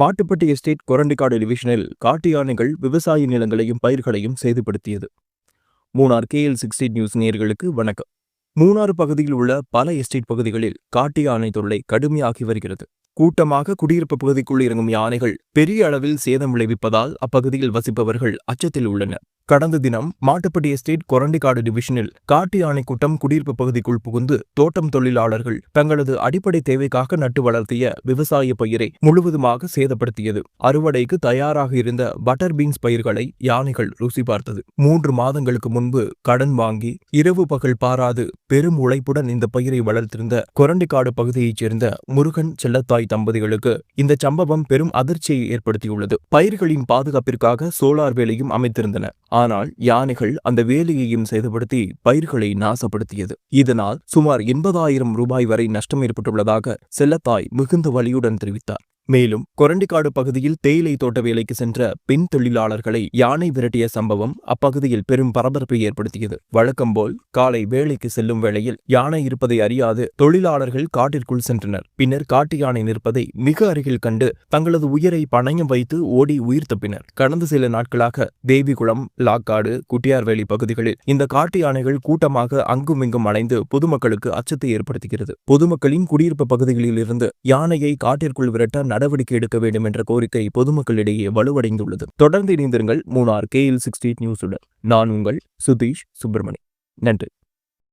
Mattupatti estate கொரண்டிக்காடு டிவிஷனில் காட்டு யானைகள் விவசாய நிலங்களையும் பயிர்களையும் சேதப்படுத்தியது. மூணார் கேஎல் சிக்ஸ்டி நியூஸ் நேர்களுக்கு வணக்கம். மூணாறு பகுதியில் உள்ள பல எஸ்டேட் பகுதிகளில் காட்டு யானை தொல்லை கடுமையாகி வருகிறது. கூட்டமாக குடியிருப்பு பகுதிக்குள் இறங்கும் யானைகள் பெரிய அளவில் சேதம் விளைவிப்பதால் அப்பகுதியில் வசிப்பவர்கள் அச்சத்தில் உள்ளனர். கடந்த தினம் மாட்டுப்பட்டி எஸ்டேட் கொரண்டிக்காடு டிவிஷனில் காட்டு யானை கூட்டம் குடியிருப்பு பகுதிக்குள் புகுந்து தோட்டம் தொழிலாளர்கள் தங்களது அடிப்படை தேவைக்காக நட்டு வளர்த்திய விவசாய பயிரை முழுவதுமாக சேதப்படுத்தியது. அறுவடைக்கு தயாராக இருந்த பட்டர் பீன்ஸ் பயிர்களை யானைகள் ருசி பார்த்தது. மூன்று மாதங்களுக்கு முன்பு கடன் வாங்கி இரவு பகல் பாராது பெரும் உழைப்புடன் இந்த பயிரை வளர்த்திருந்த கொரண்டிக்காடு பகுதியைச் சேர்ந்த முருகன் செல்லத்தாய் தம்பதிகளுக்கு இந்த சம்பவம் பெரும் அதிர்ச்சியை ஏற்படுத்தியுள்ளது. பயிர்களின் பாதுகாப்பிற்காக சோலார் வேலையும் அமைத்திருந்தன. ஆனால் யானைகள் அந்த வேலையையும் சேதப்படுத்தி பயிர்களை நாசப்படுத்தியது. இதனால் சுமார் எண்பதாயிரம் ரூபாய் வரை நஷ்டம் ஏற்பட்டுள்ளதாக செல்லத்தாய் மிகுந்த வலியுடன் தெரிவித்தார். மேலும் கொரண்டிக்காடு பகுதியில் தேயிலை தோட்ட வேலைக்கு சென்ற பெண் தொழிலாளர்களை யானை விரட்டிய சம்பவம் அப்பகுதியில் பெரும் பரபரப்பை ஏற்படுத்தியது. வழக்கம்போல் காலை வேலைக்கு செல்லும் வேளையில் யானை இருப்பதை அறியாது தொழிலாளர்கள் காட்டிற்குள் சென்றனர். பின்னர் காட்டு யானை நிற்பதை மிக அருகில் கண்டு தங்களது உயிரை பணயம் வைத்து ஓடி உயிர் தப்பினர். கடந்த சில நாட்களாக தேவிகுளம் லாக்காடு குட்டியார்வேலி பகுதிகளில் இந்த காட்டு யானைகள் கூட்டமாக அங்குமிங்கும் அலைந்து பொதுமக்களுக்கு அச்சத்தை ஏற்படுத்துகிறது. பொதுமக்களின் குடியிருப்பு பகுதிகளில் இருந்து யானையை காட்டிற்குள் விரட்ட நடவடிக்கை எடுக்க வேண்டும் என்ற கோரிக்கை பொதுமக்களிடையே வலுவடைந்துள்ளது. தொடர்ந்து இணைந்திருங்கள் மூணார் கே எல் சிக்ஸ்டி நியூஸுடன். நான் உங்கள் சுதீஷ் சுப்பிரமணி நன்றி.